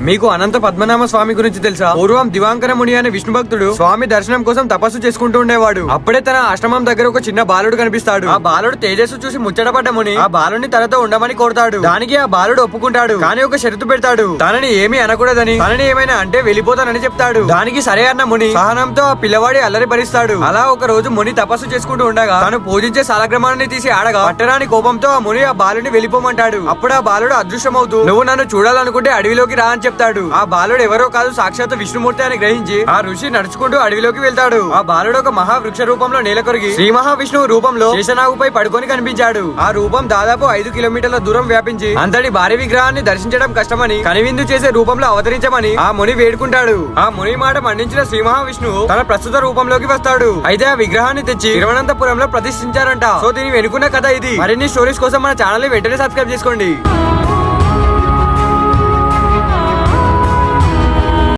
మీకు అనంత పద్మనాభ స్వామి గురించి తెలుసా? పూర్వం దివాంకర ముని అనే విష్ణు భక్తుడు స్వామి దర్శనం కోసం తపస్సు చేసుకుంటూ ఉండేవాడు. అప్పుడే తన ఆశ్రమం దగ్గర ఒక చిన్న బాలుడు కనిపిస్తాడు. ఆ బాలుడు తేజస్సు చూసి ముచ్చటపడ్డ ముని ఆ బాలుని తనతో ఉండమని కోరుతాడు. దానికి ఆ బాలుడు ఒప్పుకుంటాడు. కానీ ఒక షరతు పెడతాడు. తనని ఏమీ అనకూడదని తనని ఏమైనా అంటే వెళ్ళిపోతానని చెప్తాడు. దానికి సరే అన్న ముని సహనంతో ఆ పిల్లవాడి అల్లరి భరిస్తాడు. అలా ఒక రోజు ముని తపస్సు చేసుకుంటూ ఉండగా తను పూజించే సాలగ్రమాన్ని తీసి ఆడగా పట్టరాని కోపంతో ఆ ముని ఆ బాలుని వెళ్ళిపోమంటాడు. అప్పుడు ఆ బాలుడు అదృశ్యమవుతూ నువ్వు నన్ను చూడాలనుకుంటే అడవిలోకి రా అని చెప్తాడు? ఆ బాలుడు ఎవరో కాదు సాక్షాత్ విష్ణుమూర్తి అని గ్రహించి ఆ ఋషి నడుచుకుంటూ అడవిలోకి వెళ్తాడు. ఆ బాలుడు ఒక మహావృక్ష రూపంలో నేలకొరిగి శ్రీ మహావిష్ణువు రూపంలో శేషనాగుపై పడుకొని కనిపించాడు. ఆ రూపం దాదాపు ఐదు కిలోమీటర్ల దూరం వ్యాపించి అంతటి భారీ విగ్రహాన్ని దర్శించడం కష్టమని కనివిందు చేసే రూపంలో అవతరించమని ఆ ముని వేడుకుంటాడు. ఆ ముని మాట మండించిన శ్రీ మహావిష్ణువు తన ప్రస్తుత రూపంలోకి వస్తాడు. అయితే ఆ విగ్రహాన్ని తెచ్చి తిరువనంతపురంలో ప్రతిష్ఠించారంట. సో దీని వెనుకున్న కథ ఇది. మరిన్ని స్టోరీస్ కోసం మన ఛానల్ని వెంటనే సబ్స్క్రైబ్ చేసుకోండి.